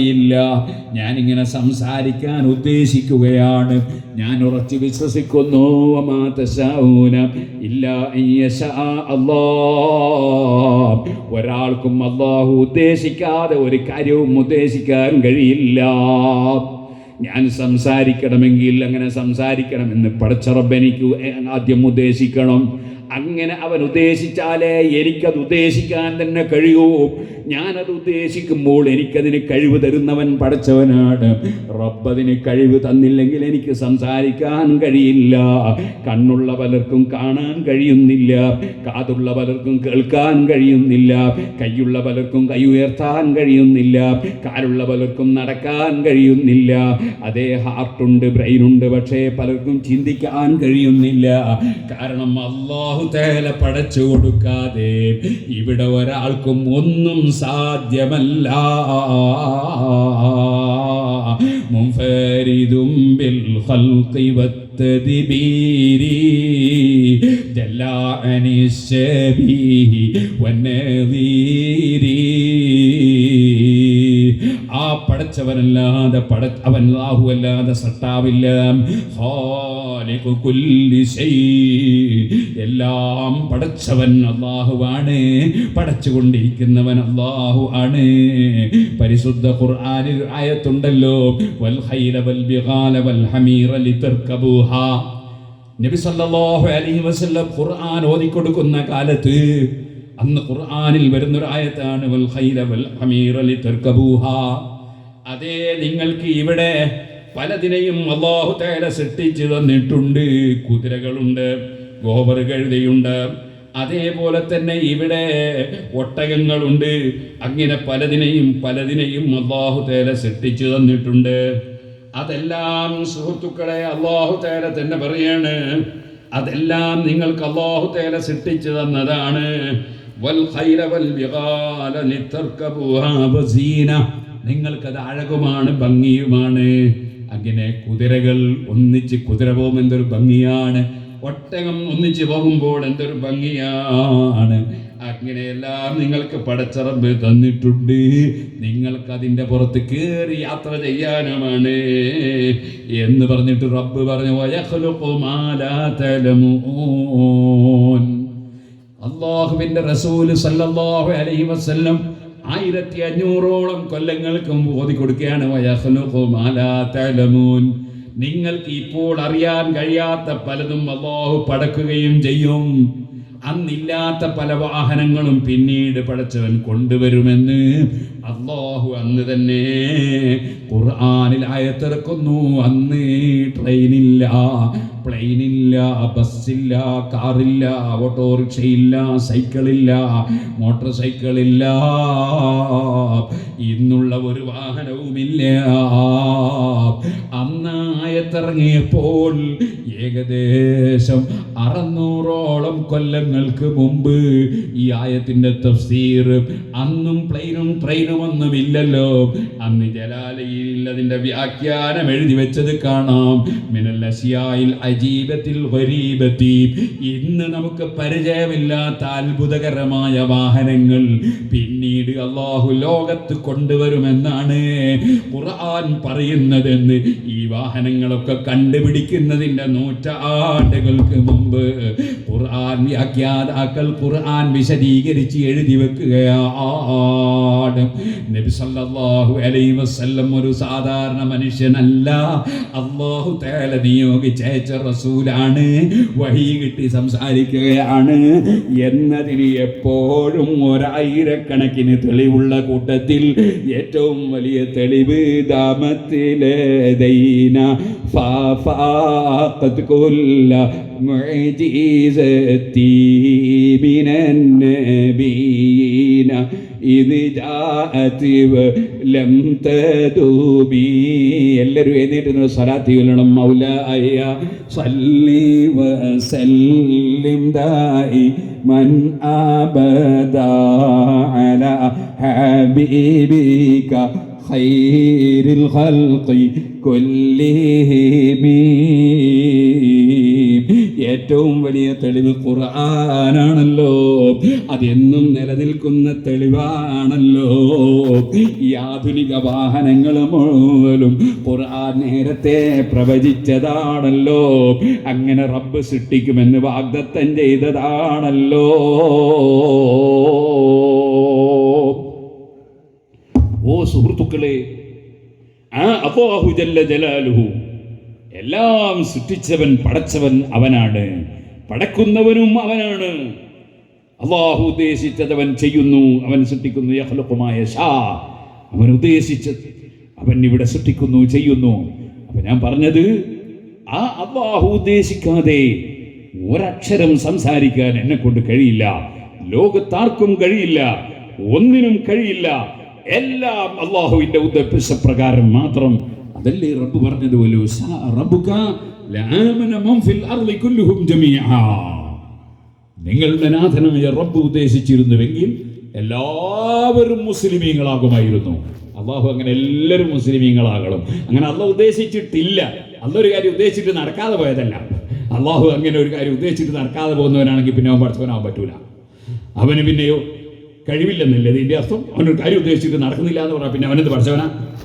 ഇല്ല ഞാനിങ്ങനെ സംസാരിക്കാൻ ഉദ്ദേശിക്കുകയാണ്. ഞാൻ ഉറച്ചു വിശ്വസിക്കുന്നു. ഇല്ലാ. ഒരാൾക്കും അള്ളാഹു ഉദ്ദേശിക്കാതെ ഒരു കാര്യവും ഉദ്ദേശിക്കാൻ കഴിയില്ല. ഞാൻ സംസാരിക്കണമെങ്കിൽ അങ്ങനെ സംസാരിക്കണമെന്ന് പടച്ചറബെനിക്ക് ആദ്യം ഉദ്ദേശിക്കണം. അങ്ങനെ അവൻ ഉദ്ദേശിച്ചാലേ എനിക്കത് ഉദ്ദേശിക്കാൻ തന്നെ കഴിയൂ. ഞാനത് ഉദ്ദേശിക്കുമ്പോൾ എനിക്കതിന് കഴിവ് തരുന്നവൻ പഠിച്ചവനാണ് റബ്ബതിന് കഴിവ് തന്നില്ലെങ്കിൽ എനിക്ക് സംസാരിക്കാൻ കഴിയില്ല. കണ്ണുള്ള പലർക്കും കാണാൻ കഴിയുന്നില്ല. കാതുള്ള പലർക്കും കേൾക്കാൻ കഴിയുന്നില്ല. കൈയുള്ള പലർക്കും കൈ ഉയർത്താൻ കഴിയുന്നില്ല. കാലുള്ള പലർക്കും നടക്കാൻ കഴിയുന്നില്ല. അതേ ഹാർട്ടുണ്ട് ബ്രെയിനുണ്ട് പക്ഷേ പലർക്കും ചിന്തിക്കാൻ കഴിയുന്നില്ല. കാരണം അള്ളാഹു തേല പടച്ചു കൊടുക്കാതെ ഇവിടെ ഒരാൾക്കും ഒന്നും സാധ്യമല്ല. മുൻഫരിതും ബിൽ ഖൽഖി വത്തദിബീരി ജല്ലാ അനിശ്ശബീഹി വന്നദീ പടച്ചവനല്ലാതെ പട അവൻ അല്ലാഹു അല്ലാതെ സട്ടാവില്ല. എല്ലാം പടച്ചവൻ അള്ളാഹുവാണ് പടച്ചുകൊണ്ടിരിക്കുന്നവൻ അള്ളാഹു ആണ് പരിശുദ്ധ ഖുർആനിൽ ആയത്തുണ്ടല്ലോ. വൽ ഹൈല വൽ ബിഗാല വൽ നബി സല്ലല്ലാഹു അലൈഹി ഖുർആൻ കാലത്ത് അന്ന് ഖുർആനിൽ വരുന്ന ആയത്താണ് വൽ ഹൈല വൽ ഹമീറ ലിതർകബൂഹാ അതേ നിങ്ങൾക്ക് ഇവിടെ പലതിനെയും അള്ളാഹു തേല സൃഷ്ടിച്ചു തന്നിട്ടുണ്ട്. കുതിരകളുണ്ട് ഗോബർ കഴുതയുണ്ട്. അതേപോലെ തന്നെ ഇവിടെ ഒട്ടകങ്ങളുണ്ട്. അങ്ങനെ പലതിനെയും പലതിനെയും അള്ളാഹു തേല സൃഷ്ടിച്ചു തന്നിട്ടുണ്ട്. അതെല്ലാം സുഹൃത്തുക്കളെ അള്ളാഹു തേല തന്നെ പറയാണ്. അതെല്ലാം നിങ്ങൾക്ക് അള്ളാഹു തേല സൃഷ്ടിച്ചു തന്നതാണ്. വൽ വൽ. നിങ്ങൾക്കത് അഴകുമാണ് ഭംഗിയുമാണ്. അങ്ങനെ കുതിരകൾ ഒന്നിച്ച് കുതിര പോകുമ്പോൾ എന്തൊരു ഭംഗിയാണ്. ഒട്ടകം ഒന്നിച്ച് പോകുമ്പോൾ എന്തൊരു ഭംഗിയാണ്. അങ്ങനെയെല്ലാം നിങ്ങൾക്ക് പടച്ചറമ്പ് തന്നിട്ടുണ്ട്. നിങ്ങൾക്ക് അതിന്റെ പുറത്ത് കയറി യാത്ര ചെയ്യാനുമാണ്. എന്ന് പറഞ്ഞിട്ട് റബ്ബ് പറഞ്ഞു അള്ളാഹുവിന്റെ മാ ലാ തഅലമൂൻ." അള്ളാഹുവിന്റെ റസൂൽ സല്ലല്ലാഹു അലൈഹി വസല്ലം ആയിരത്തി അഞ്ഞൂറോളം കൊല്ലങ്ങൾക്ക് മുമ്പ് ഓതി കൊടുക്കുകയാണ്. നിങ്ങൾക്ക് ഇപ്പോൾ അറിയാൻ കഴിയാത്ത പലതും അള്ളാഹു പടക്കുകയും ചെയ്യും അന്നില്ലാത്ത പല വാഹനങ്ങളും പിന്നീട് പടച്ചവൻ കൊണ്ടുവരുമെന്ന് അള്ളാഹു അന്ന് തന്നെ ഖുർആാനിൽ അയത്തിറക്കുന്നു അന്ന് ട്രെയിനില്ല പ്ലെയിനില്ല ബസ്സില്ല കാറില്ല ഓട്ടോറിക്ഷയില്ല സൈക്കിളില്ല മോട്ടോർ സൈക്കിളില്ല. ഇന്നുള്ള ഒരു വാഹനവുമില്ല. അന്ന് ആയത്തിറങ്ങിയപ്പോൾ ഏകദേശം അറുന്നൂറോളം കൊല്ലങ്ങൾക്ക് മുമ്പ് ഈ ആയത്തിന്റെ തഫ്സീർ അന്നും പ്ലെയിനും ട്രെയിനും ഒന്നും ഇല്ലല്ലോ അന്ന് ജലാലയിൽ അതിന്റെ വ്യാഖ്യാനം എഴുതി വെച്ചത് കാണാം. മിനൽ അജീബത്തിൽ ഇന്ന് നമുക്ക് പരിചയമില്ലാത്ത അത്ഭുതകരമായ വാഹനങ്ങൾ പിന്നീട് അള്ളാഹു ലോകത്ത് കൊണ്ടുവരുമെന്നാണ് ഖുർആൻ പറയുന്നതെന്ന് ഈ വാഹനങ്ങളൊക്കെ കണ്ടുപിടിക്കുന്നതിന്റെ നൂറ്റാണ്ടുകൾക്ക് മുമ്പ് ഖുർആൻ വ്യാഖ്യാതാക്കൾ ഖുർആൻ വിശദീകരിച്ച് എഴുതി വെക്കുകയാണ്. നബി സല്ലല്ലാഹു അലൈഹി വസല്ലം ഒരു സാധാരണ മനുഷ്യനല്ല. അള്ളാഹു തേല നിയോഗിച്ചയച്ച റസൂലാണ് വഹി കിട്ടി സംസാരിക്കുകയാണ്. എന്നതിന് എപ്പോഴും ഒരായിരക്കണക്കിന് തെളിവുള്ള കൂട്ടത്തിൽ ഏറ്റവും വലിയ തെളിവ് ദാമത്തിലേദൈന ഫാഫാഖത് കുല്ല മുഅ്ജിസത്തി മിനൻ നബീന. ഇത് ജാഅതി ലം തദൂബി എല്ലാവരും എഴുന്നേറ്റ് സ്വലാത്തി ചൊല്ലണം മൗലായ സല്ലി വസല്ലിം ദായി മൻ അബദ അല ഹബീബിക خير الخلق كلهم ഏറ്റവും വലിയ തെളിവ് ഖുർആനാണല്ലോ. അതെന്നും നിലനിൽക്കുന്ന തെളിവാണല്ലോ. ഈ ആധുനിക വാഹനങ്ങൾ മുഴുവനും ഖുർആൻ നേരത്തെ പ്രവചിച്ചതാണല്ലോ. അങ്ങനെ റബ്ബ് സൃഷ്ടിക്കുമെന്ന് വാഗ്ദത്തം ചെയ്തതാണല്ലോ. ഓ സുഹൃത്തുക്കളെ ആ അപ്പോ ജല്ല ജലാലുഹു എല്ലാം സൃഷ്ടിച്ചവൻ പടച്ചവൻ അവനാണ്. പടക്കുന്നവനും അവനാണ്. അള്ളാഹു ഉദ്ദേശിച്ചതവൻ ചെയ്യുന്നു. അവൻ സൃഷ്ടിക്കുന്നു. യഹലുപ്പമായ ഷാ അവൻ ഉദ്ദേശിച്ചത് അവൻ ഇവിടെ സൃഷ്ടിക്കുന്നു ചെയ്യുന്നു. അപ്പൊ ഞാൻ പറഞ്ഞത് ആ അള്ളാഹു ഉദ്ദേശിക്കാതെ ഒരക്ഷരം സംസാരിക്കാൻ എന്നെ കൊണ്ട് കഴിയില്ല. ലോകത്താർക്കും കഴിയില്ല. ഒന്നിനും കഴിയില്ല. എല്ലാം അള്ളാഹുവിന്റെ ഉദ്ദേശപ്രകാരം മാത്രം അതല്ലേ റബ്ബ് പറഞ്ഞതുപോലെ നിങ്ങളുടെ നാഥനായ റബ്ബ് ഉദ്ദേശിച്ചിരുന്നുവെങ്കിൽ എല്ലാവരും മുസ്ലിമീങ്ങളാകുമായിരുന്നു. അള്ളാഹു അങ്ങനെ എല്ലാവരും മുസ്ലിമീങ്ങളാകണം. അങ്ങനെ അള്ളാഹ് ഉദ്ദേശിച്ചിട്ടില്ല. അള്ളൊരു കാര്യം ഉദ്ദേശിച്ചിട്ട് നടക്കാതെ പോയതല്ല. അള്ളാഹു അങ്ങനെ ഒരു കാര്യം ഉദ്ദേശിച്ചിട്ട് നടക്കാതെ പോകുന്നവനാണെങ്കിൽ പിന്നെ അവൻ പഠിച്ചവനാവാൻ പറ്റൂല. അവന് പിന്നെയോ കഴിവില്ലെന്നല്ലേ ഇതിന്റെ അർത്ഥം? അവനൊരു കാര്യം ഉദ്ദേശിച്ചിട്ട് നടക്കുന്നില്ല എന്ന് പറഞ്ഞാൽ പിന്നെ അവനെന്ത് പഠിച്ചവനാ?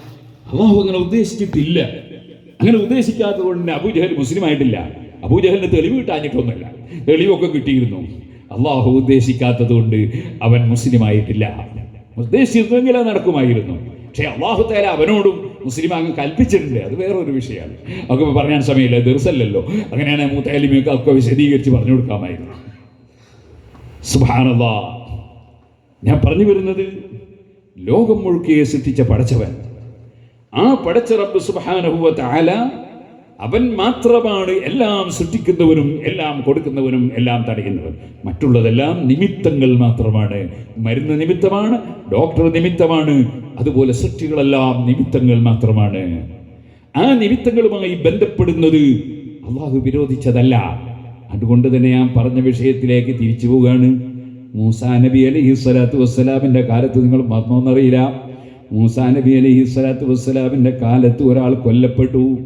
അള്ളാഹു അങ്ങനെ ഉദ്ദേശിച്ചിട്ടില്ല. അങ്ങനെ ഉദ്ദേശിക്കാത്തത് കൊണ്ട് തന്നെ അബൂജഹൽ മുസ്ലിം ആയിട്ടില്ല അബൂജഹലിന് തെളിവ് കിട്ടാഞ്ഞിട്ടൊന്നുമില്ല. തെളിവൊക്കെ കിട്ടിയിരുന്നു. അള്ളാഹു ഉദ്ദേശിക്കാത്തത് കൊണ്ട് അവൻ മുസ്ലിം ആയിട്ടില്ല ഉദ്ദേശിച്ചിരുന്നെങ്കിൽ അത് നടക്കുമായിരുന്നു. പക്ഷേ അള്ളാഹു തേല അവനോടും മുസ്ലിം അങ്ങ് കൽപ്പിച്ചിട്ടുണ്ട്. അത് വേറൊരു വിഷയമാണ്. ഒക്കെ പറയാൻ സമയമില്ല. ദിവസമല്ലല്ലോ അങ്ങനെയാണ് മൂത്താലിമയൊക്കെ ഒക്കെ വിശദീകരിച്ച് പറഞ്ഞു കൊടുക്കാമായിരുന്നു. സുബാനല്ലാ ഞാൻ പറഞ്ഞു വരുന്നത് ലോകം മുഴുക്കെ സൃഷ്ടിച്ച പടച്ചവൻ. ആ പടച്ച റബ്ബ് സുബ്ഹാനഹു തആല അവൻ മാത്രമാണ് എല്ലാം സൃഷ്ടിക്കുന്നവനും എല്ലാം കൊടുക്കുന്നവനും എല്ലാം തടയുന്നവൻ. മറ്റുള്ളതെല്ലാം നിമിത്തങ്ങൾ മാത്രമാണ്. മരുന്ന് നിമിത്തമാണ് ഡോക്ടർ നിമിത്തമാണ് അതുപോലെ സൃഷ്ടികളെല്ലാം നിമിത്തങ്ങൾ മാത്രമാണ്. ആ നിമിത്തങ്ങളുമായി ബന്ധപ്പെടുന്നത് അള്ളാഹു വിരോധിച്ചതല്ല. അതുകൊണ്ട് തന്നെ ഞാൻ പറഞ്ഞ വിഷയത്തിലേക്ക് തിരിച്ചു പോവുകയാണ് മൂസാ നബി അലൈഹി സ്വലാത്തു വസ്സലാമിന്റെ കാലത്ത് നിങ്ങൾ മറന്നോന്നറിയില്ല മൂസാ നബി അലൈഹി സ്വലാത്തു വസ്സലാമിന്റെ കാലത്ത് ഒരാൾ കൊല്ലപ്പെട്ടു.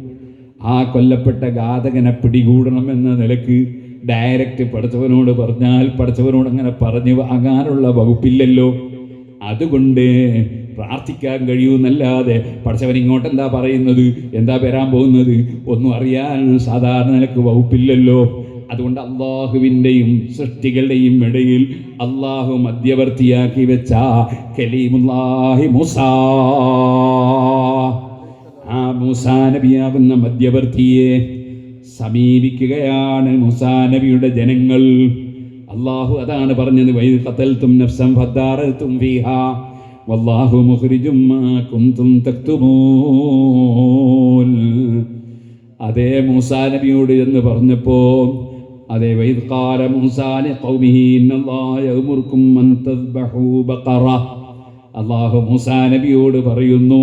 ആ കൊല്ലപ്പെട്ട ഘാതകനെ പിടികൂടണമെന്ന നിലയ്ക്ക് ഡയറക്റ്റ് പഠിച്ചവനോട് പറഞ്ഞാൽ പഠിച്ചവനോട് അങ്ങനെ പറഞ്ഞു വാങ്ങാനുള്ള വകുപ്പില്ലല്ലോ. അതുകൊണ്ട് പ്രാർത്ഥിക്കാൻ കഴിയുമെന്നല്ലാതെ പഠിച്ചവൻ ഇങ്ങോട്ട് എന്താ പറയുന്നത്? എന്താ വരാൻ പോകുന്നത്? ഒന്നും അറിയാൻ സാധാരണ നിലയ്ക്ക് വകുപ്പില്ലല്ലോ. അതുകൊണ്ട് അള്ളാഹുവിന്റെയും സൃഷ്ടികളുടെയും ഇടയിൽ അള്ളാഹു മധ്യവർത്തിയാക്കി വെച്ച കലീമുല്ലാഹി മുസാ. ആ മൂസാ നബിയാകുന്ന മധ്യവർത്തിയെ സമീപിക്കുകയാണ് മൂസാ നബിയുടെ ജനങ്ങൾ. അള്ളാഹു അതാണ് പറഞ്ഞത് വൈ ഖതൽതും നഫ്സൻ ഫദ്ദാറത്തും ഫീഹാ വല്ലാഹു മുഖ്രിജും കുന്തും തക്തുമൂൽ അതേ മൂസാ നബിയോട് എന്ന് പറഞ്ഞപ്പോ അതേ വൈദ്കാല മൂസാനി ബഖറ. അള്ളാഹു മൂസാ നബിയോട് പറയുന്നു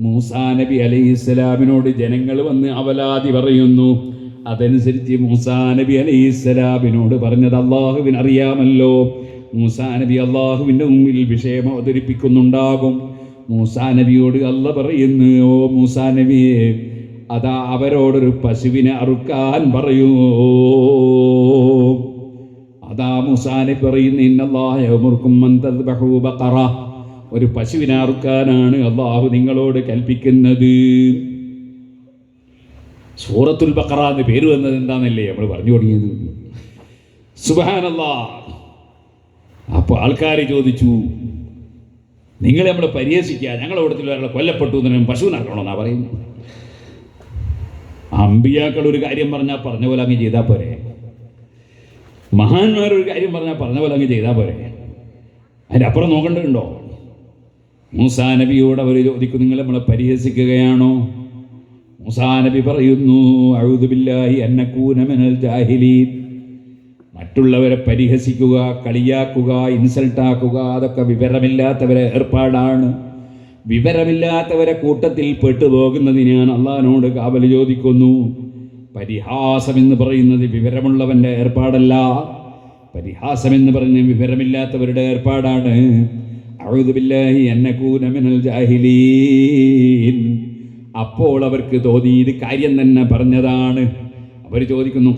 മൂസാ നബി അലൈഹി സ്വലാമിനോട് ജനങ്ങൾ വന്ന് അവലാതി പറയുന്നു. അതനുസരിച്ച് മൂസാ നബി അലൈഹി സ്വലാമിനോട് പറഞ്ഞത് അള്ളാഹുവിന് അറിയാമല്ലോ മൂസാ നബി അള്ളാഹുവിന്റെ മുമ്പിൽ വിഷയം അവതരിപ്പിക്കുന്നുണ്ടാകും. മൂസാ നബിയോട് അല്ല പറയുന്നു ഓ മൂസാ നബിയെ അതാ അവരോടൊരു പശുവിനെ അറുക്കാൻ പറയൂ. അതാ മുസാനെ പറയുന്ന ഇന്നല്ലാഹുർക്കും ബഖറ. ഒരു പശുവിനെ അറുക്കാനാണ് അള്ളാഹു നിങ്ങളോട് കൽപ്പിക്കുന്നത്. സൂറത്തുൽ ബക്കറ എന്ന് പേര് വന്നത് എന്താണെന്നല്ലേ നമ്മൾ പറഞ്ഞു തുടങ്ങിയത്? സുബാനല്ലാ അപ്പോൾ ആൾക്കാർ ചോദിച്ചു നിങ്ങളെ നമ്മളെ പരിഹസിക്കുക ഞങ്ങളെ കൂട്ടത്തിൽ ഒരാളെ കൊല്ലപ്പെട്ടു എന്നും പശുവിനെ പറയുന്നത്? പറയുന്നു അമ്പിയാക്കൾ ഒരു കാര്യം പറഞ്ഞാൽ പറഞ്ഞ പോലെ അങ്ങ് ചെയ്താൽ പോരെ. മഹാന്മാർ ഒരു കാര്യം പറഞ്ഞാൽ പറഞ്ഞ പോലെ അങ്ങ് ചെയ്താൽ പോരെ. അതിന്റെ അപ്പുറം നോക്കേണ്ടതുണ്ടോ? മൂസാ നബിയോട് അവർ ചോദിക്കും നിങ്ങൾ നമ്മളെ പരിഹസിക്കുകയാണോ? മൂസാ നബി പറയുന്നു അഴുതുബില്ലാഹി അന്നക്കൂന മിനൽ ജാഹിലീൻ. മറ്റുള്ളവരെ പരിഹസിക്കുക കളിയാക്കുക ഇൻസൾട്ടാക്കുക അതൊക്കെ വിവരമില്ലാത്തവരെ ഏർപ്പാടാണ്. വിവരമില്ലാത്തവരെ കൂട്ടത്തിൽ പെട്ടുപോകുന്നതിനാണ് അള്ളഹാനോട് കാവൽ ചോദിക്കുന്നു. പരിഹാസം എന്ന് പറയുന്നത് വിവരമുള്ളവന്റെ ഏർപ്പാടല്ല. പരിഹാസം എന്ന് പറഞ്ഞ വിവരമില്ലാത്തവരുടെ ഏർപ്പാടാണ്. അപ്പോൾ അവർക്ക് തോന്നി ഇത് കാര്യം തന്നെ പറഞ്ഞതാണ്. അവർ ചോദിക്കുന്നു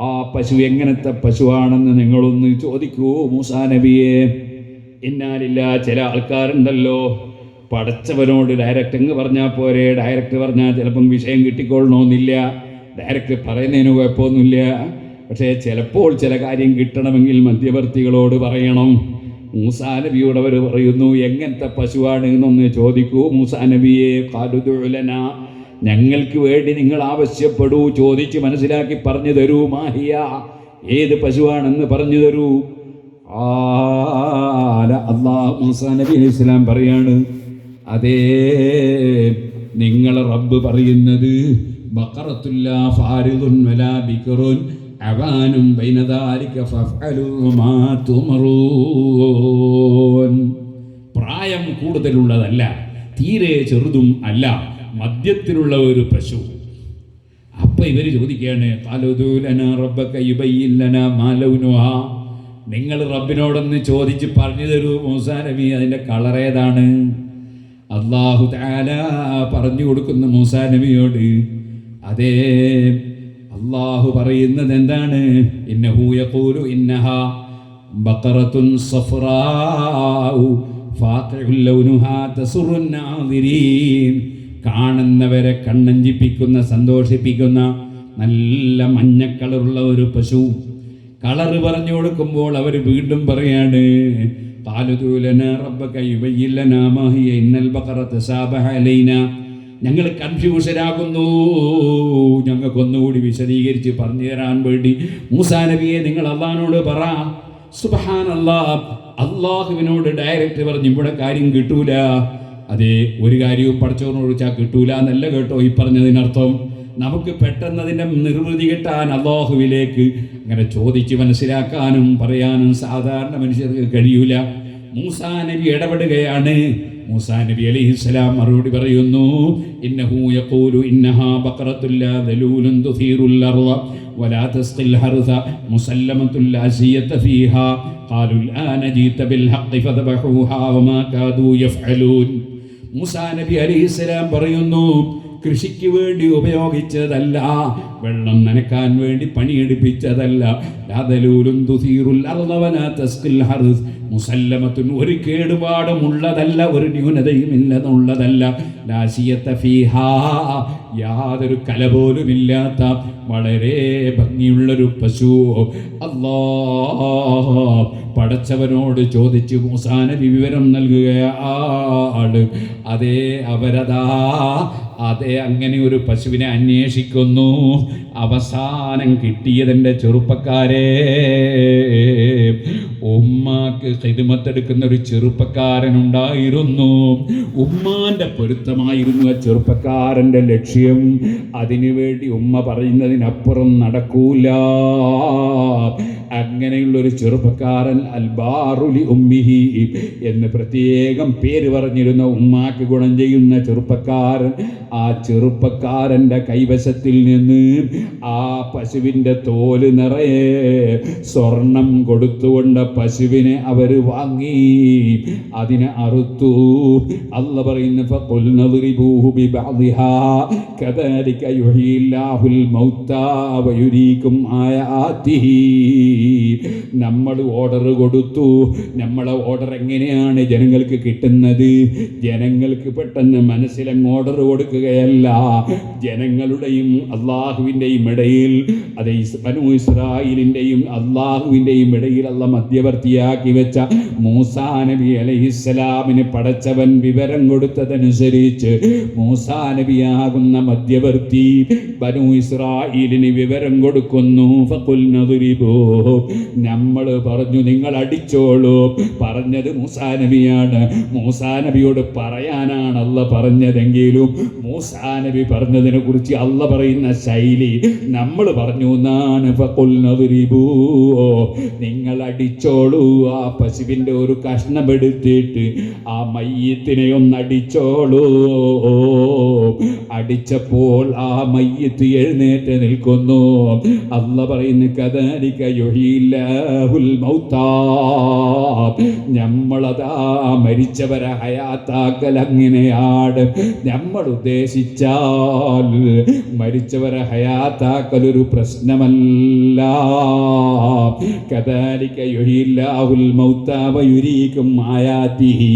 ആ പശു എങ്ങനത്തെ പശുവാണെന്ന് നിങ്ങളൊന്ന് ചോദിക്കൂ മൂസാ നബിയെ. ഇന്നാലില്ല ചില ആൾക്കാരുണ്ടല്ലോ. പടച്ചവനോട് ഡയറക്റ്റ് അങ്ങ് പറഞ്ഞാൽ പോരെ. ഡയറക്റ്റ് പറഞ്ഞാൽ ചിലപ്പം വിഷയം കിട്ടിക്കൊള്ളണമെന്നില്ല ഡയറക്റ്റ് പറയുന്നതിന് കുഴപ്പമൊന്നുമില്ല. പക്ഷേ ചിലപ്പോൾ ചില കാര്യം കിട്ടണമെങ്കിൽ മധ്യവർത്തികളോട് പറയണം. മൂസാ നബിയോട് അവർ പറയുന്നു എങ്ങനത്തെ പശുവാണ് എന്നൊന്ന് ചോദിക്കൂ മൂസാ നബിയെ. കാലുതുഴലന ഞങ്ങൾക്ക് വേണ്ടി നിങ്ങൾ ആവശ്യപ്പെടൂ. ചോദിച്ച് മനസ്സിലാക്കി പറഞ്ഞു തരൂ. മാഹിയ. ഏത് പശുവാണെന്ന് പറഞ്ഞു തരൂ. ആല അള്ളാഹ് മൂസാ നബി അലൈഹി സ്വലാം പറയാണ് അതേ നിങ്ങൾ റബ്ബ് പറയുന്നത് അവാനും പ്രായം കൂടുതലുള്ളതല്ല തീരെ ചെറുതും അല്ല മദ്യത്തിലുള്ള ഒരു പശു. അപ്പൊ ഇവർ ചോദിക്കുകയാണ് "ഖാലുദൂലന റബ്ബക യുബയ്യിൻ മാ ലൗനുഹാ. നിങ്ങൾ റബ്ബിനോടൊന്ന് ചോദിച്ച് പറഞ്ഞു തരൂ മൂസാ നബി അതിന്റെ കളർ ഏതാണ്? അള്ളാഹു താല പറഞ്ഞു കൊടുക്കുന്ന മൂസാ നബിയോട് അതേ അള്ളാഹു പറയുന്നത് എന്താണ്? ഇന്നഹു യഖൂലു ഇന്നഹ ബഖറത്തുൻ ലൗനുഹാ കാണുന്നവരെ കണ്ണഞ്ചിപ്പിക്കുന്ന സന്തോഷിപ്പിക്കുന്ന നല്ല മഞ്ഞ കളറുള്ള ഒരു പശു കളറ് പറഞ്ഞു കൊടുക്കുമ്പോൾ അവർ വീണ്ടും പറയാണ് ഞങ്ങൾ കൺഫ്യൂഷനാകുന്നു. ഞങ്ങൾക്കൊന്നുകൂടി വിശദീകരിച്ച് പറഞ്ഞു തരാൻ വേണ്ടി മൂസാ നബിയെ നിങ്ങൾ അള്ളഹാനോട് പറ. അള്ളാഹ് അള്ളാഹുവിനോട് ഡയറക്റ്റ് പറഞ്ഞു ഇവിടെ കാര്യം കിട്ടൂല. അതെ ഒരു കാര്യവും പഠിച്ചവനോട് ചോദിച്ചാൽ കിട്ടൂല എന്നല്ല കേട്ടോ ഈ പറഞ്ഞതിനർത്ഥം. നമുക്ക് പെട്ടെന്ന് അതിൻ്റെ നിർവൃതി കിട്ടാൻ അള്ളാഹുവിലേക്ക് അങ്ങനെ ചോദിച്ച് മനസ്സിലാക്കാനും പറയാനും സാധാരണ മനുഷ്യർക്ക് കഴിയൂല മൂസാ നബി ഇടപെടുകയാണ് മൂസാ നബി അലൈഹിസ്സലാം മറുപടി പറയുന്നു ഇന്നഹു യഖൂലു ഇന്നഹാ ബഖറത്തുൽ ലാ ദലൂലുൻ തുസീറുൽ അർള വലാ തസ്ഖിൽ ഹർസ മുസല്ലമത്തുൽ ലാ സിയത ഫീഹാ ഖാലു الآن جئت بالحق فذبحوها وما كادوا يفعلون മൂസാ നബി അലൈഹിസ്സലാം പറയുന്നു കൃഷിക്ക് വേണ്ടി ഉപയോഗിച്ചതല്ല. വെള്ളം നനക്കാൻ വേണ്ടി പണിയെടുപ്പിച്ചതല്ല. ഹർസ് മുസല്ലമത്തുൻ ഒരു കേടുപാടും ഉള്ളതല്ല ഒരു ന്യൂനതയും ഇല്ലെന്നുള്ളതല്ല യാതൊരു കല പോലുമില്ലാത്ത വളരെ ഭംഗിയുള്ളൊരു പശു. അല്ലാ പടച്ചവനോട് ചോദിച്ചു മൂസാനബി വിവരം നൽകുകയാണ്. അതേ അവരതാ അതേ അങ്ങനെ ഒരു പശുവിനെ അന്വേഷിക്കുന്നു. അവസാനം കിട്ടിയതിന്റെ ചെറുപ്പക്കാരെ. ഉമ്മാക്ക് ഹിദ്മത്തെടുക്കുന്ന ഒരു ചെറുപ്പക്കാരനുണ്ടായിരുന്നു. ഉമ്മാന്റെ പൊരുത്തമായിരുന്നു ആ ചെറുപ്പക്കാരന്റെ ലക്ഷ്യം. അതിനുവേണ്ടി ഉമ്മ പറയുന്നതിനപ്പുറം നടക്കൂല. അങ്ങനെയുള്ള ഒരു ചെറുപ്പക്കാരൻ അൽബാറുലി ഉമ്മിഹി എന്ന് പ്രത്യേകം പേര് പറഞ്ഞിരുന്ന ഉമ്മാക്ക് ഗുണം ചെയ്യുന്ന ചെറുപ്പക്കാരൻ ആ ചെറുപ്പക്കാരൻ്റെ കൈവശത്തിൽ നിന്ന് ആ പശുവിൻ്റെ തോല് നിറയെ സ്വർണം കൊടുത്തുകൊണ്ട് പശുവിനെ അവർ വാങ്ങി അതിനെ അറുത്തു അല്ല പറയുന്നു فَقُلْنَا اضْرِبُوهُ بِبَعْضِهَا كَذَلِكَ يُحْيِي اللَّهُ الْمَوْتَى وَيُرِيكُمْ آيَاتِهِ നമ്മൾ ഓർഡർ കൊടുത്തു. നമ്മളെ ഓർഡർ എങ്ങനെയാണ് ജനങ്ങൾക്ക് കിട്ടുന്നത്? ജനങ്ങൾക്ക് പെട്ടെന്ന് മനസ്സിലങ്ങ് ഓർഡർ കൊടുക്കുകയല്ല. ജനങ്ങളുടെയും അള്ളാഹുവിന്റെയും ഇടയിൽ അത് ബനു ഇസ്രായേലിന്റെയും അള്ളാഹുവിന്റെയും ഇടയിൽ അല്ല മധ്യവർത്തിയാക്കി വെച്ച മൂസാ നബി അലൈഹിസ്സലാമിന് പടച്ചവൻ വിവരം കൊടുത്തതനുസരിച്ച് മൂസാ നബിയാകുന്ന മധ്യവർത്തി ബനു ഇസ്രായേലിന് വിവരം കൊടുക്കുന്നു. ഫഖുൽ നദ്രിബൂ. നമ്മൾ പറഞ്ഞു നിങ്ങൾ അടിച്ചോളൂ. പറഞ്ഞത് മൂസാനബിയാണ് മൂസാനബിയോട് മൂസാ നബിയോട് പറയാനാണ് അല്ല പറഞ്ഞതെങ്കിലും മൂസാനബി പറഞ്ഞതിനെ കുറിച്ച് അല്ല പറയുന്ന ശൈലി നമ്മൾ പറഞ്ഞു എന്നാണ്. നിങ്ങൾ അടിച്ചോളൂ. ആ പശുവിന്റെ ഒരു കഷ്ണം എടുത്തിട്ട് ആ മയ്യത്തിനെ ഒന്ന് അടിച്ചോളൂ. അടിച്ചപ്പോൾ ആ മയ്യത്ത് എഴുന്നേറ്റ് നിൽക്കുന്നു. അല്ല പറയുന്ന കദാലിക നമ്മളതാ മരിച്ചവരെ ഹയാത്താക്കൽ അങ്ങനെയാണ് നമ്മൾ ഉദ്ദേശിച്ചാൽ മരിച്ചവരെ ഹയാത്താക്കൽ ഒരു പ്രശ്നമല്ല. കദാലിക യുഹില്ലാഹുൽ ആയാതിഹി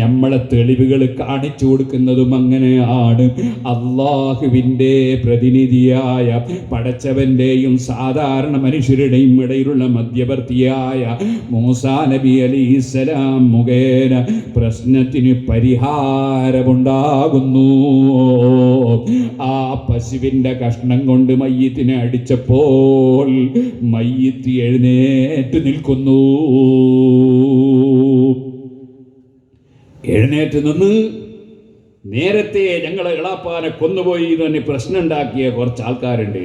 നമ്മളെ തെളിവുകൾ കാണിച്ചു കൊടുക്കുന്നതും അങ്ങനെയാണ്. അള്ളാഹുവിന്റെ പ്രതിനിധിയായ പടച്ചവന്റെയും സാധാരണ മനുഷ്യരുടെയും ഇടയിലുള്ള മധ്യവർത്തിയായ മൂസാ നബി അലിസ്സലാം മുഖേന പ്രശ്നത്തിന് പരിഹാരമുണ്ടാകുന്നു. ആ പശുവിന്റെ കഷ്ണം കൊണ്ട് മയ്യത്തിനെ അടിച്ചപ്പോൾ മയ്യത്ത് എഴുന്നേറ്റ് നിൽക്കുന്നു. എഴുന്നേറ്റ് നിന്ന് നേരത്തെ ഞങ്ങളെ ഇളാപ്പാനെ കൊന്നുപോയി എന്ന് പ്രശ്നം ഉണ്ടാക്കിയ കുറച്ച് ആൾക്കാരുണ്ട്.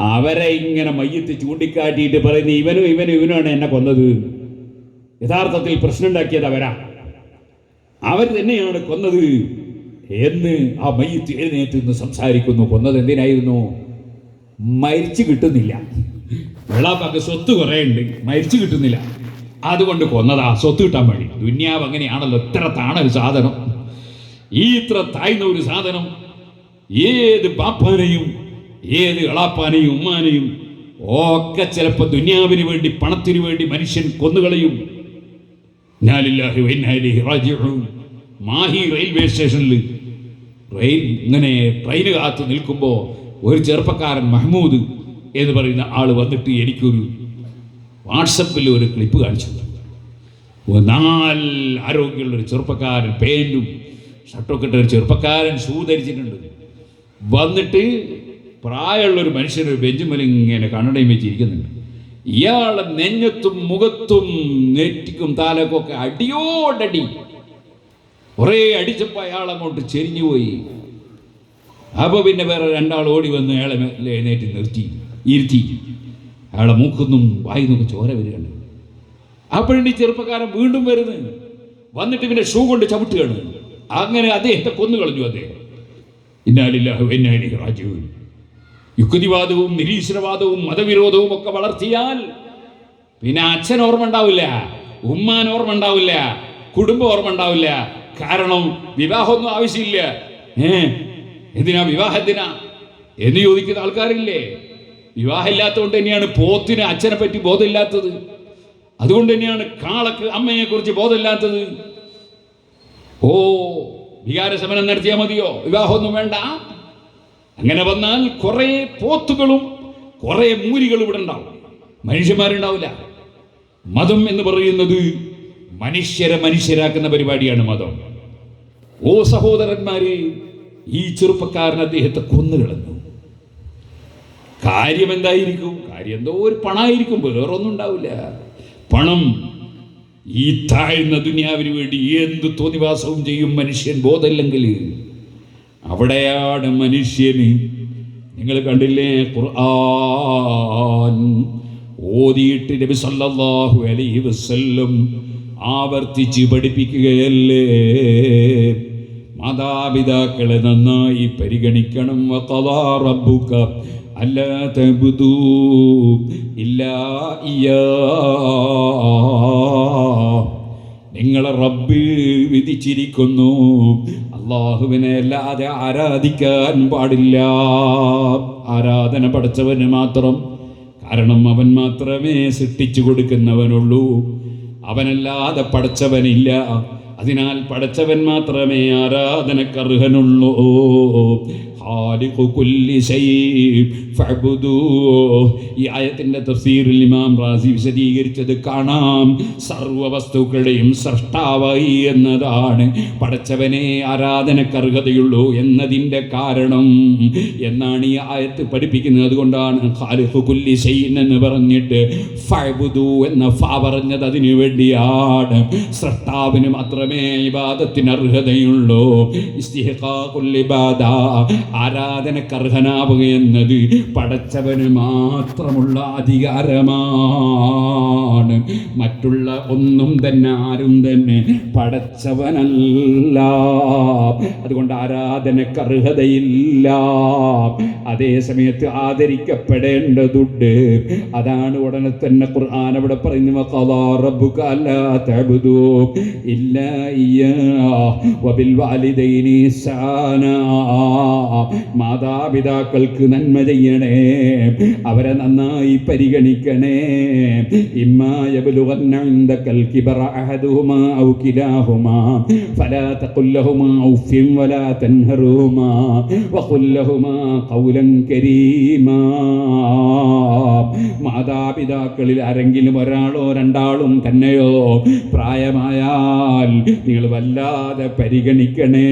അവരെ ഇങ്ങനെ മയ്യത്ത് ചൂണ്ടിക്കാട്ടിയിട്ട് പറയുന്നു ഇവനും ഇവനും ഇവനുമാണ് എന്നെ കൊന്നത്. യഥാർത്ഥത്തിൽ പ്രശ്നം ഉണ്ടാക്കിയത് അവരാ. അവർ തന്നെയാണ് കൊന്നത്. എന്ന് ആ മയ്യത്ത് എഴുന്നേറ്റ് നിന്ന് സംസാരിക്കുന്നു. കൊന്നത് എന്തിനായിരുന്നു? മരിച്ചു കിട്ടുന്നില്ല. വെള്ളാപ്പാക്ക് സ്വത്ത് കുറേ ഉണ്ട്. മരിച്ചു കിട്ടുന്നില്ല. അതുകൊണ്ട് കൊന്നതാ. സ്വത്ത് കിട്ടാൻ വേണ്ടി ദുന്യാവ് അങ്ങനെയാണല്ലോ. ഇത്ര താണ ഒരു സാധനം. ഈ ഇത്ര താഴ്ന്ന ഒരു സാധനം. ഏത് ബാപ്പാനെയും ഏത് എളാപ്പാനെയും ഉമ്മാനെയും ഒക്കെ ചിലപ്പോൾ ദുന്യാവിന് വേണ്ടി പണത്തിന് വേണ്ടി മനുഷ്യൻ കൊന്നുകളയും. മാഹി റെയിൽവേ സ്റ്റേഷനിൽ റെയിൽ ഇങ്ങനെ ട്രെയിൻ കാത്ത് നിൽക്കുമ്പോൾ ഒരു ചെറുപ്പക്കാരൻ മഹ്മൂദ് എന്ന് പറയുന്ന ആൾ വന്നിട്ട് എനിക്കൊരു വാട്സപ്പിൽ ഒരു ക്ലിപ്പ് കാണിച്ചു നാല് ആരോഗ്യമുള്ള ഒരു ചെറുപ്പക്കാരൻ പേനും ഷർട്ടൊക്കെ ഇട്ട ഒരു ചെറുപ്പക്കാരൻ ഷൂ ധരിച്ചിട്ടുണ്ട്. വന്നിട്ട് പ്രായമുള്ള ഒരു മനുഷ്യൻ ഒരു ബെഞ്ചുമേൽ ഇങ്ങനെ കണ്ണടയും വെച്ചിരിക്കുന്നുണ്ട് ഇയാളെ നെഞ്ഞത്തും മുഖത്തും നെറ്റിക്കും താലക്കും ഒക്കെ അടിയോടടി. കുറേ അടിച്ചപ്പോൾ അയാൾ അങ്ങോട്ട് ചെരിഞ്ഞു പോയി. അപ്പോൾ പിന്നെ വേറെ രണ്ടാൾ ഓടി വന്ന് അയാളെ എഴുന്നേറ്റ് നിർത്തി ഇരുത്തി. അയാളെ മൂക്കുന്നും നോക്കി ചോര വരികയാണ്. അപ്പോഴും ഈ ചെറുപ്പക്കാരൻ വീണ്ടും വരുന്നു. വന്നിട്ട് പിന്നെ ഷൂ കൊണ്ട് ചവിട്ടുകയാണ്. അങ്ങനെ അദ്ദേഹത്തെ കൊന്നു കളഞ്ഞു അദ്ദേഹം. ഇന്നാലില്ലാഹു എന്നാലി റാജിഊൻ. യുക്തിവാദവും നിരീശ്വരവാദവും മതവിരോധവും ഒക്കെ വളർത്തിയാൽ പിന്നെ അച്ഛൻ ഓർമ്മ ഉണ്ടാവില്ല ഉമ്മാൻ ഓർമ്മ ഉണ്ടാവില്ല കുടുംബം ഓർമ്മ ഉണ്ടാവില്ല. കാരണം വിവാഹമൊന്നും ആവശ്യമില്ല. ഏ? എന്തിനാ വിവാഹത്തിനാ? എന്ന് ചോദിക്കുന്ന ആൾക്കാരില്ലേ? വിവാഹമില്ലാത്തതുകൊണ്ട് തന്നെയാണ് പോത്തിന് അച്ഛനെ പറ്റി ബോധമില്ലാത്തത്. അതുകൊണ്ട് തന്നെയാണ് കാളക്ക് അമ്മയെ കുറിച്ച് ബോധമില്ലാത്തത്. ഓ വികാരശമനം നടത്തിയാൽ മതിയോ? വിവാഹമൊന്നും വേണ്ട. അങ്ങനെ വന്നാൽ കുറേ പോത്തുകളും കുറേ മൂരികളും ഇവിടെ ഉണ്ടാവും. മനുഷ്യന്മാരുണ്ടാവില്ല. മതം എന്ന് പറയുന്നത് മനുഷ്യരെ മനുഷ്യരാക്കുന്ന പരിപാടിയാണ് മതം. ഓ സഹോദരന്മാരെ ഈ ചെറുപ്പക്കാരൻ അദ്ദേഹത്തെ കൊന്നുകളഞ്ഞു കാര്യം എന്തായിരിക്കും? കാര്യം എന്തോ ഒരു പണമായിരിക്കും വേറൊന്നും ഉണ്ടാവില്ല. പണം ഈ താഴ്ന്ന ദുനിയാവിന് വേണ്ടി എന്ത് തോന്നിവാസവും ചെയ്യും മനുഷ്യൻ? ബോധമില്ലെങ്കിൽ അവിടെയാണ് മനുഷ്യന്. നിങ്ങൾ കണ്ടില്ലേ? ഖുർആൻ ഓതിയിട്ട് നബി സല്ലല്ലാഹു അലൈഹി വസല്ലം ആവർത്തിച്ച് പഠിപ്പിക്കുകയല്ലേ? മാതാപിതാക്കളെ നന്നായി പരിഗണിക്കണം. റബ്ബുക അല്ലാ ഇല്ലാ നിങ്ങളെ റബ്ബ് വിധിച്ചിരിക്കുന്നു. അള്ളാഹുവിനെ അല്ലാതെ ആരാധിക്കാൻ പാടില്ല. ആരാധന പഠിച്ചവന് മാത്രം. കാരണം അവൻ മാത്രമേ സൃഷ്ടിച്ചു കൊടുക്കുന്നവനുള്ളൂ. അവനല്ലാതെ പഠിച്ചവനില്ല. അതിനാൽ പടച്ചവൻ മാത്രമേ ആരാധനക്കർഹനുള്ളൂ. ഈ ആയത്തിന്റെ തഫ്സീറിൽ ഇമാം റാസി വിശദീകരിച്ചത് കാണാം. സർവ വസ്തുക്കളുടെയും സൃഷ്ടാവായി എന്നതാണ്. പടച്ചവനെ ആരാധനക്കർഹതയുള്ളൂ എന്നതിന്റെ കാരണം എന്നാണ് ഈ ആയത്ത് പഠിപ്പിക്കുന്നത്. അതുകൊണ്ടാണ് ഖാലിഖു കുല്ലി ശൈഇൻ എന്ന് പറഞ്ഞിട്ട് ഫഅബ്ദൂ എന്ന ഫ പറഞ്ഞത് അതിനു വേണ്ടിയാണ്. സൃഷ്ടാവിന് മാത്രമേ മാത്രമേ ഇബാദത്തിന് അർഹതയുള്ളൂ ഇസ്തിഹഖാഖുൽ ഇബാദ ആരാധനക്ക് അർഹനാവുക എന്നത് പടച്ചവന് മാത്രമുള്ള അധികാരമാണ്. മറ്റുള്ള ഒന്നും തന്നെ ആരും തന്നെ പടച്ചവനല്ല. അതുകൊണ്ട് ആരാധനക്ക് അർഹതയില്ല അതേ സമയത്ത് ആദരിക്കപ്പെടേണ്ടതുണ്ട് അതാണ് ഉടനെ തന്നെ ഖുർആൻ അവിടെ പറയുന്നു ഇല്ലാ മാതാപിതാക്കൾക്ക് നന്മ ചെയ്യണേ. അവരെ നന്നായി പരിഗണിക്കണേ. മാതാപിതാക്കളിൽ ആരെങ്കിലും ഒരാളോ രണ്ടാളും തന്നെയോ പ്രായമായാൽ നിങ്ങൾ വല്ലാതെ പരിഗണിക്കണേ.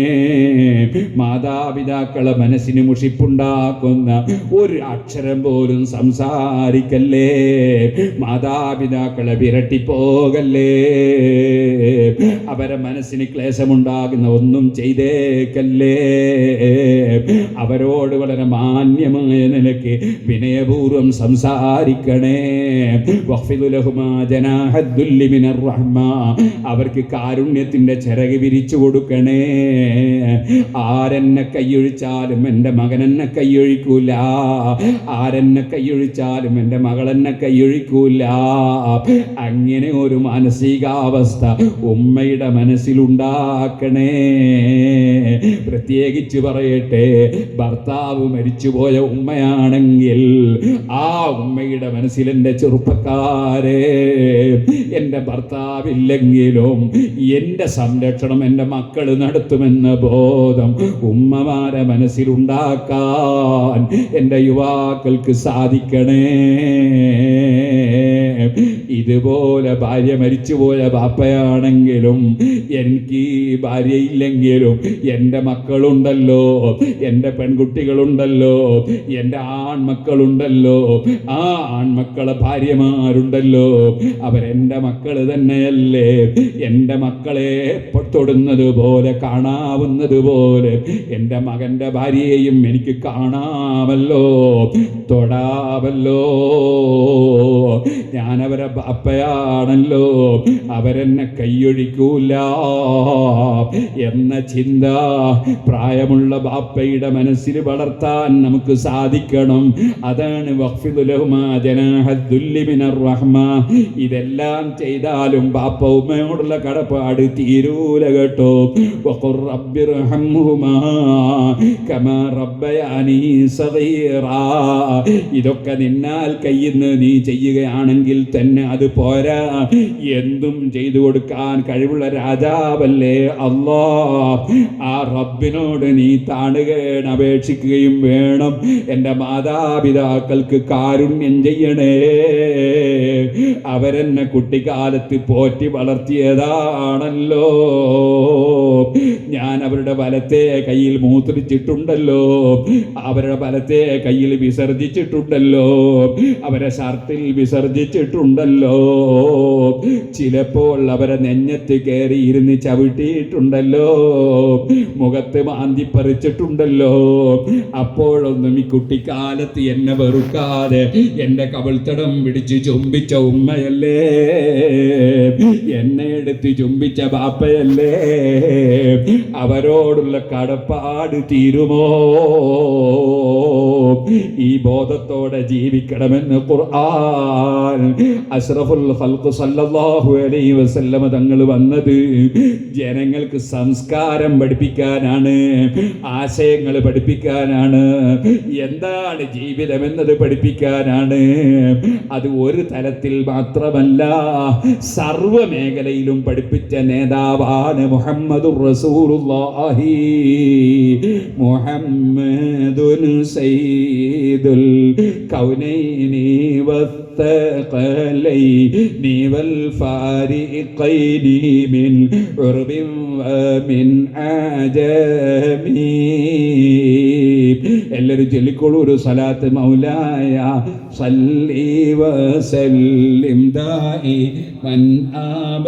മാതാപിതാക്കളെ മനസ്സിന് മുഷിപ്പുണ്ടാക്കുന്ന ഒരു അക്ഷരം പോലും സംസാരിക്കല്ലേ? മാതാപിതാക്കളെ വിരട്ടിപ്പോകല്ലേ? അവരെ മനസ്സിന് ക്ലേശമുണ്ടാകുന്ന ഒന്നും ചെയ്തേക്കല്ലേ? അവരോട് വളരെ മാന്യമായ നിലയ്ക്ക് വിനയപൂർവം സംസാരിക്കണേ. അവർക്ക് ലഹുമാ റഹ്മ. ചിറക് വിരിച്ചു കൊടുക്കണേ. ആരെന്നെ കൈയൊഴിച്ചാലും എന്റെ മകൻ എന്നെ കൈയൊഴിക്കൂല. ആരെന്നെ കൈയൊഴിച്ചാലും എന്റെ മകൾ എന്നെ കൈയൊഴിക്കൂല. അങ്ങനെ ഒരു മാനസികാവസ്ഥ ഉമ്മയുടെ മനസ്സിലുണ്ടാക്കണേ. പ്രത്യേകിച്ച് പറയട്ടെ ഭർത്താവ് മരിച്ചുപോയ ഉമ്മയാണെങ്കിൽ ആ ഉമ്മയുടെ മനസ്സിൽ എന്റെ ചെറുപ്പക്കാരെ എന്റെ ഭർത്താവില്ലെങ്കിലും സംരക്ഷണം എന്റെ മക്കൾ നടത്തുമെന്ന ബോധം ഉമ്മമാരെ മനസ്സിലുണ്ടാക്കാൻ എന്റെ യുവാക്കൾക്ക് സാധിക്കണേ. ഇതുപോലെ ഭാര്യ മരിച്ചുപോയ ബാപ്പയാണെങ്കിലും എനിക്ക് ഭാര്യയില്ലെങ്കിലും എന്റെ മക്കളുണ്ടല്ലോ എന്റെ പെൺകുട്ടികളുണ്ടല്ലോ എന്റെ ആൺമക്കളുണ്ടല്ലോ ആ ആൺമക്കളെ ഭാര്യമാരുണ്ടല്ലോ. അവരെന്റെ മക്കൾ തന്നെയല്ലേ. എന്റെ മക്കളെ തൊടുന്നത് പോലെ കാണാവുന്നത് പോലെ എന്റെ മകന്റെ ഭാര്യയെയും എനിക്ക് കാണാമല്ലോ തൊടാമല്ലോ. ഞാൻ അവരെ ബാപ്പയാണല്ലോ അവരെന്നെ കൈയൊഴിക്കൂല. എന്ന ചിന്ത പ്രായമുള്ള ബാപ്പയുടെ മനസ്സിൽ വളർത്താൻ നമുക്ക് സാധിക്കണം. അതാണ് റഹ്മ. ഇതെല്ലാം ചെയ്താലും ബാപ്പ ഉമ്മയോടുള്ള കടപ്പാട് തീരൂല കേട്ടോ. ഇതൊക്കെ നിന്നാൽ കയ്യിന്ന് നീ ചെയ്യുകയാണെങ്കിൽ തന്നെ അത് പോരാ. എന്തും ചെയ്തു കൊടുക്കാൻ കഴിവുള്ള രാജാവല്ലേ അല്ലോ ആ റബ്ബിനോട് നീ താണുകേൺ അപേക്ഷിക്കുകയും വേണം. എന്റെ മാതാപിതാക്കൾക്ക് കാരുണ്യം ചെയ്യണേ. അവരെന്നെ കുട്ടിക്കാലത്ത് പോറ്റി വളർത്തിയതാണല്ലോ. ഞാൻ അവരുടെ വലത്തെ കയ്യിൽ മൂത്രിച്ചിട്ടുണ്ടല്ലോ. അവരുടെ വലത്തെ കയ്യിൽ വിസർജിച്ചിട്ടുണ്ടല്ലോ. അവരെ ഷർട്ടിൽ വിസർജിച്ചിട്ടുണ്ടല്ലോ. ചിലപ്പോൾ അവരെ നെഞ്ഞത്ത് കയറി ഇരുന്ന് ചവിട്ടിയിട്ടുണ്ടല്ലോ. മുഖത്ത് മാന്തിപ്പറിച്ചിട്ടുണ്ടല്ലോ അപ്പോഴൊന്നും ഈ കുട്ടിക്കാലത്ത് എന്നെ വെറുക്കാതെ എന്റെ കവിൾത്തടം പിടിച്ച് ചുംബിച്ച ഉമ്മയല്ലേ? എന്നെ എടുത്ത് ചുംബിച്ച ബാപ്പയല്ലേ? അവരോടുള്ള കടപ്പാട് തീരുമോ? ഈ ബോധത്തോടെ ജീവിക്കണമെന്ന് ഖുർആൻ അഷ്റഫുൽ ഖൽഖ് സല്ലല്ലാഹു അലൈഹി വസല്ലമ തങ്ങൾ വന്നത് ജനങ്ങൾക്ക് സംസ്കാരം പഠിപ്പിക്കാനാണ് ആശയങ്ങൾ പഠിപ്പിക്കാനാണ് എന്താണ് ജീവിതം എന്നത് പഠിപ്പിക്കാനാണ്. അത് ഒരു തലത്തിൽ മാത്രമല്ല സർവ മേഖലയിലും പഠിപ്പിച്ച നേതാവാണ് മുഹമ്മദുർ റസൂലുള്ളാഹി. മുഹമ്മദുൻ സയ്യിദുൽ കൗനൈനി والثقلين والفارقين من عرب ومن عجم എല്ലാവരും ചൊല്ലിക്കോളൂ ഒരു സലാത്ത് മൗലായ സല്ലി വസല്ലിം ദായി മൻ ആബ